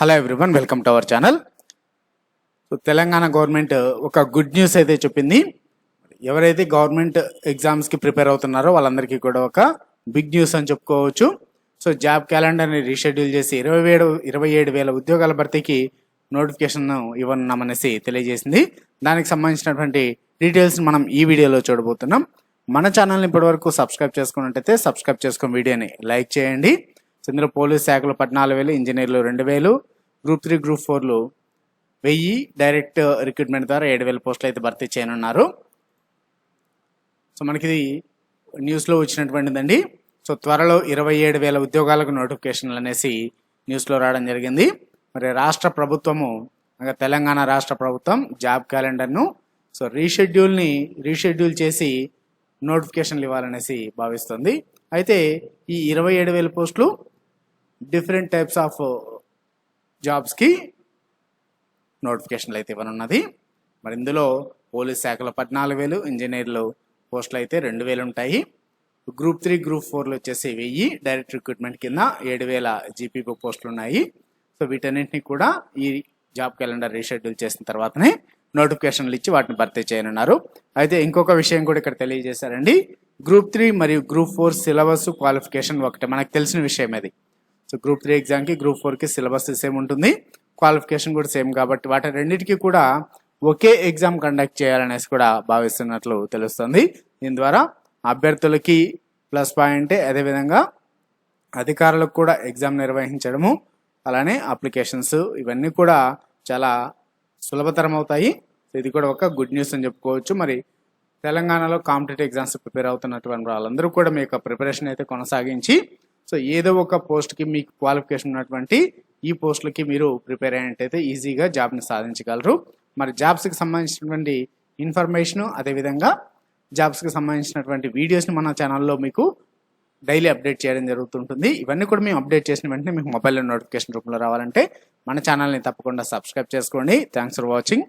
Hello everyone welcome to our channel so Telangana government ఒక good news అయితే చెప్పింది. ఎవరైతే గవర్నమెంట్ ఎగ్జామ్స్కి ప్రిపేర్ అవుతున్నారో వాళ్ళందరికీ కూడా ఒక బిగ్ న్యూస్ అని చెప్పుకోవచ్చు. సో జాబ్ క్యాలెండర్ని రీషెడ్యూల్ చేసి ఇరవై ఏడు ఇరవై ఏడు వేల ఉద్యోగాల భర్తీకి నోటిఫికేషన్ ఇవ్వనున్నామనేసి తెలియజేసింది. దానికి సంబంధించినటువంటి డీటెయిల్స్ మనం ఈ వీడియోలో చూడబోతున్నాం. మన ఛానల్ని ఇప్పటివరకు సబ్స్క్రైబ్ చేసుకున్నట్టయితే సబ్స్క్రైబ్ చేసుకుని వీడియోని లైక్ చేయండి. ఇందులో పోలీస్ శాఖలు పద్నాలుగు వేలు ఇంజనీర్లు రెండు వేలు గ్రూప్ త్రీ గ్రూప్ ఫోర్లు వెయ్యి డైరెక్ట్ రిక్రూట్మెంట్ ద్వారా ఏడు వేల పోస్టులు అయితే భర్తీ చేయనున్నారు. సో మనకి ఇది న్యూస్లో వచ్చినటువంటిదండి. సో త్వరలో ఇరవై ఏడు వేల ఉద్యోగాలకు నోటిఫికేషన్లు అనేసి న్యూస్లో రావడం జరిగింది. మరి రాష్ట్ర ప్రభుత్వము తెలంగాణ రాష్ట్ర ప్రభుత్వం జాబ్ క్యాలెండర్ను సో రీషెడ్యూల్ని రీషెడ్యూల్ చేసి నోటిఫికేషన్లు ఇవ్వాలనేసి భావిస్తుంది. అయితే ఈ ఇరవై ఏడు వేల పోస్టులు డిఫరెంట్ టైప్స్ ఆఫ్ జాబ్స్కి నోటిఫికేషన్లు అయితే ఇవ్వనున్నది. మరి ఇందులో పోలీస్ శాఖలో పద్నాలుగు వేలు ఇంజనీర్లు పోస్టులు అయితే రెండు వేలు ఉంటాయి గ్రూప్ త్రీ గ్రూప్ ఫోర్లు వచ్చేసి వెయ్యి డైరెక్ట్ రిక్రూట్మెంట్ కింద ఏడు వేల జీపీపీ పోస్టులు ఉన్నాయి సో వీటన్నింటినీ కూడా ఈ జాబ్ క్యాలెండర్ రీషెడ్యూల్ చేసిన తర్వాతనే నోటిఫికేషన్లు ఇచ్చి వాటిని భర్తీ చేయనున్నారు. అయితే ఇంకొక విషయం కూడా ఇక్కడ తెలియజేశారండి. గ్రూప్ త్రీ మరియు గ్రూప్ ఫోర్ సిలబస్ క్వాలిఫికేషన్ ఒకటే మనకు తెలిసిన విషయం అది. సో గ్రూప్ త్రీ ఎగ్జామ్కి గ్రూప్ ఫోర్కి సిలబస్ సేమ్ ఉంటుంది. క్వాలిఫికేషన్ కూడా సేమ్ కాబట్టి వాటి రెండింటికి కూడా ఒకే ఎగ్జామ్ కండక్ట్ చేయాలనేసి కూడా భావిస్తున్నట్లు తెలుస్తుంది. దీని ద్వారా అభ్యర్థులకి ప్లస్ పాయింటే అదేవిధంగా అధికారులకు కూడా ఎగ్జామ్ నిర్వహించడము అలానే అప్లికేషన్స్ ఇవన్నీ కూడా చాలా సులభతరం అవుతాయి. ఇది కూడా ఒక గుడ్ న్యూస్ అని చెప్పుకోవచ్చు. మరి తెలంగాణలో కాంపిటేటివ్ ఎగ్జామ్స్ ప్రిపేర్ అవుతున్నటువంటి వాళ్ళందరూ కూడా మీ యొక్క ప్రిపరేషన్ అయితే కొనసాగించి సో ఏదో ఒక పోస్ట్కి మీకు క్వాలిఫికేషన్ ఉన్నటువంటి ఈ పోస్టులకి మీరు ప్రిపేర్ అయినట్టయితే ఈజీగా జాబ్ని సాధించగలరు. మరి జాబ్స్కి సంబంధించినటువంటి ఇన్ఫర్మేషను అదేవిధంగా జాబ్స్కి సంబంధించినటువంటి వీడియోస్ని మన ఛానల్లో మీకు డైలీ అప్డేట్ చేయడం జరుగుతుంటుంది. ఇవన్నీ కూడా మేము అప్డేట్ చేసిన వెంటనే మీకు మొబైల్లో నోటిఫికేషన్ రూపంలో రావాలంటే మన ఛానల్ని తప్పకుండా సబ్స్క్రైబ్ చేసుకోండి. Thanks for watching